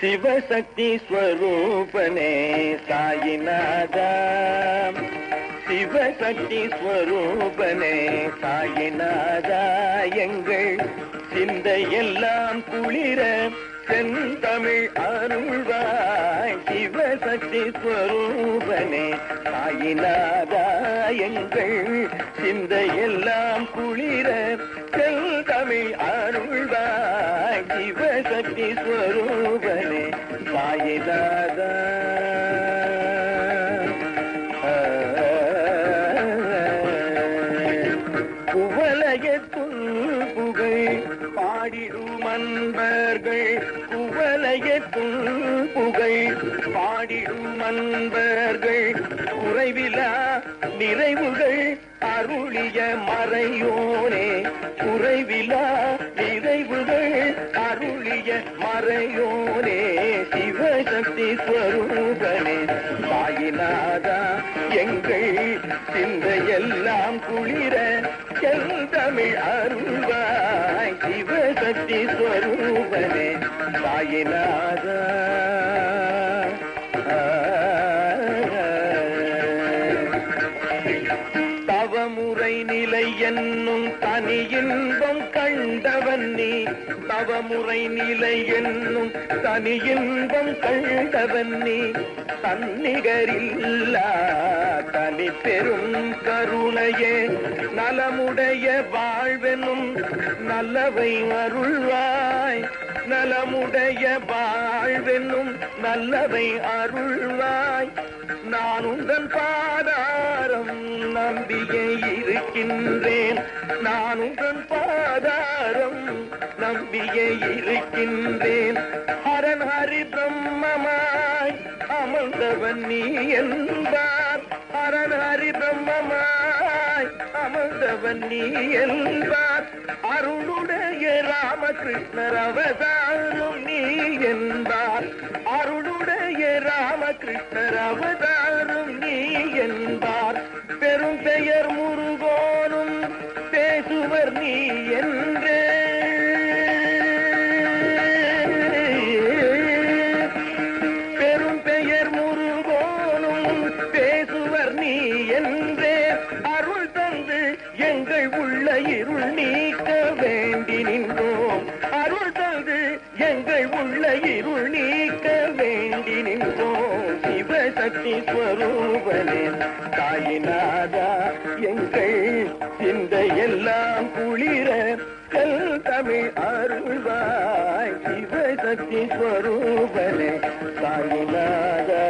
சிவசக்தி ஸ்வரூபனே சாயிநாதா. சிவசக்தி ஸ்வரூபனே சாயிநாதா. எங்கள் சிந்தையெல்லாம் குளிர செந்தமிழ் அருள்வாய் சிவசக்தி ஸ்வரூபனே. சாயிநாதா எங்கள் சிந்தையெல்லாம் குளிர செந்தமிழ் அருள்வாய் சிவசக்தி ஸ்வரூபனே. தாயினா குவலயத்துள் புகை பாடிடும் அன்பர்கள். குவலயத்துள் புகை பாடிடும் அன்பர்கள். குறைவிலா நிறைவுகள் அருளிய மறையோனே. குறைவிலா நிறைவுகள் அருளிய மறையோனே. சிவசக்தி ஸ்வரூபனே. சாயிநாதா எங்கள் சிந்தையெல்லாம் குளிர செந்தமிழ் அருள்வாய். சிவசக்தி ஸ்வரூபனே சாயிநாதா முறை நிலை என்னும் தனி இன்பம் கண்டவன் நீ. தவமுறை நிலை என்னும் தனி இன்பம் கண்டவன் நீ. தன்னிகரில்லா தனி பெரும் கருணையே. நலமுடைய வாழ்வெனும் நல்லவை அருள்வாய். நலமுடைய வாழ்வெனும் நல்லவை அருள்வாய். நான் உங்கள் பாதா நம்பியே இருக்கின்றேன். நான் உங்கள் பாதாரம் நம்பியே இருக்கின்றேன். ஹரன் ஹரி பிரம்மமாய் அமர்ந்தவன் நீ என்பார். ஹரன் ஹரி பிரம்மமாய் அமர்ந்தவன் நீ என்பார். அருளுடைய ராமகிருஷ்ணர் அவதாரம் நீ என்பார். அருளுடைய ராமகிருஷ்ணர் அவதாரம் எங்கள் உள்ள இருள் நீக்க வேண்டி நின்றோம். அருள் தந்து எங்கள் உள்ள இருள் நீக்க வேண்டி நின்றோம். சிவசக்தி ஸ்வரூபனே தாயினாதா எங்கள் இந்த எல்லாம் குளிர கல் தமிழ் அருள்வாய். சிவசக்தி ஸ்வரூபனே தாயினாதா